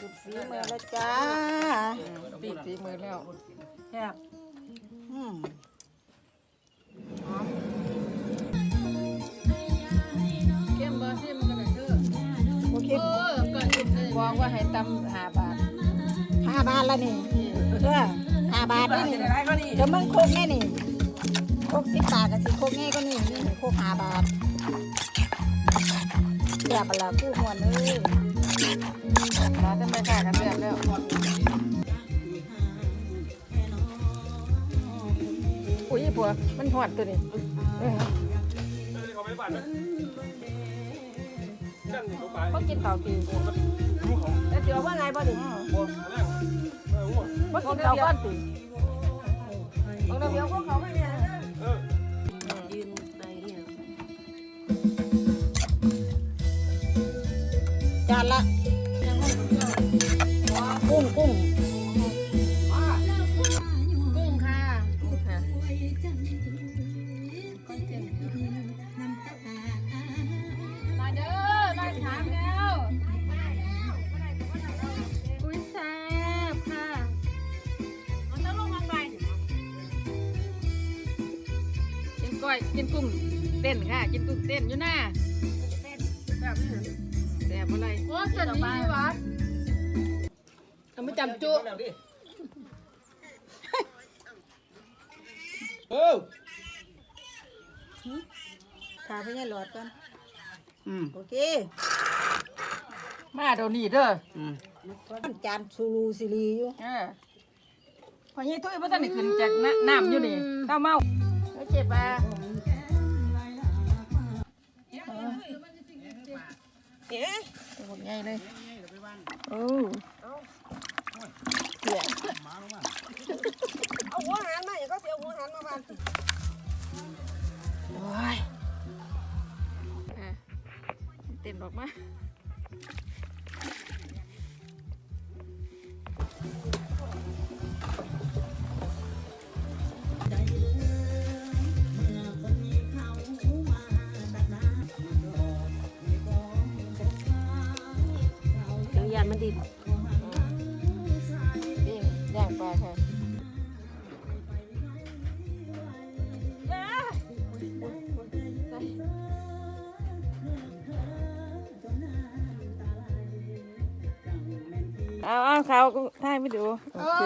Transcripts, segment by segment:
สุดฝีมือแล้วจ้าปีกฝีมือแล้วแซ่บอืมเข้มบ่ซิมก็ได้เด้อโอเคเออก่อนสิบอกว่าให้ตำ5บาทห้าบาทละนี่เด้อห้าบาทปลานี่เห็นี่นอะไรก็นี่เดี๋ยวมึงโคกแน่นี่โคกสิบบาทกับสิโคกแง่ก็นี่นี่โคกห้าบาทแย่บละกู้มวนเลย ร้านทำไมค่ะกันแบบแล้วอุ้ยผัวมันหอดตัวนี้เออเขาไม่ฝันนะนั่นตัวไปเขากินข้าวปีรู้ของแล้วเดี๋ยวว่าไงบ่ดิบัวแรงเออหัวเขากินข้าวก้อนปีของเราเดี๋ยวพวกเขาไม่เนี่ย จานละกุ้งกุ้งกุ้งค่ะค่ะมาเด้อได้ถามแล้วอุ้ยแซ่บค่ะมันต้องลงมาไปกินก้อยกินกุ้งเต้นค่ะ กินกุ้งเต้นอยู่หน้าแบบนี้แซ่บอะไรโอ้สันนี่หวานทำไม่จำจุเออขาไปยังหลอดก่อนอืมโอเค มาเดี๋ยวนี้เด้ออืมจานซูรูซิลีอยู่เออพอยี่ตุ้ยพ่อท่านได้ขึ้นจากน้ำน้ำอยู่นี่เต้าเมาเฮ้ยเจ็บอะ ญ่เลยโอ้เอาหัวหันมาอย่าก็เสียหัวหันมาบ้านโอ้ยอะเต้นออกมาานมันดินปิ้งย่างปลาค่ะเอาเอาเขาก็ถ่ายไม่ดูโอเค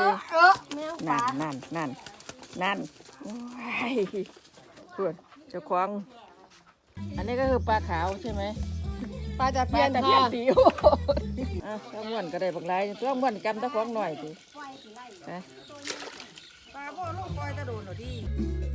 นั่นนั่นนั่นนั่นโอ้ยส่วนเจ้าของ อันนี้ก็คือปลาขาวใช่ไหม ปลาจะปเพี้ลายนตะเพียค่ะนติวอะต้องม่วนก็ได้บักหลายต้องม่วนกำตะของหน่อยสินะปลาพ่อลูกปล่อยจะโดนหรอที่